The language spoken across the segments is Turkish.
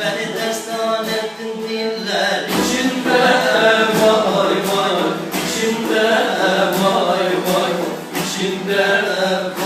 Beni destan ettin diller love.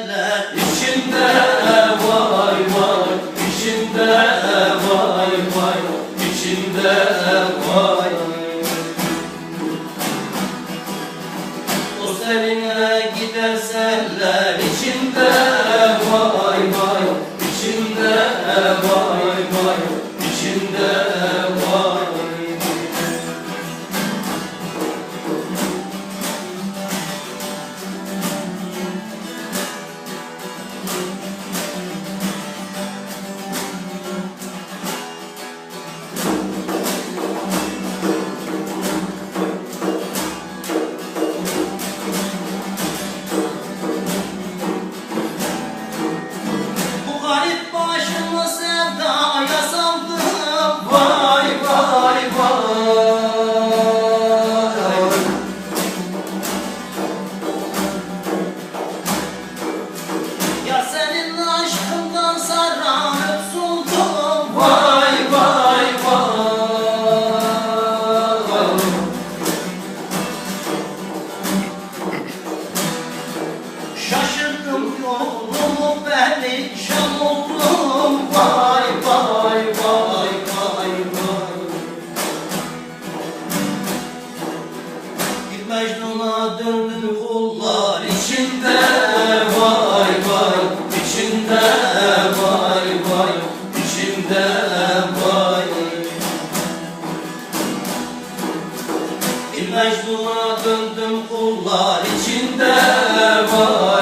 Güzeller içinde. Mecnun'a döndü kullar içinde vay vay içinde vay. Vay içinde vay Mecnun'a döndüm kullar içinde vay.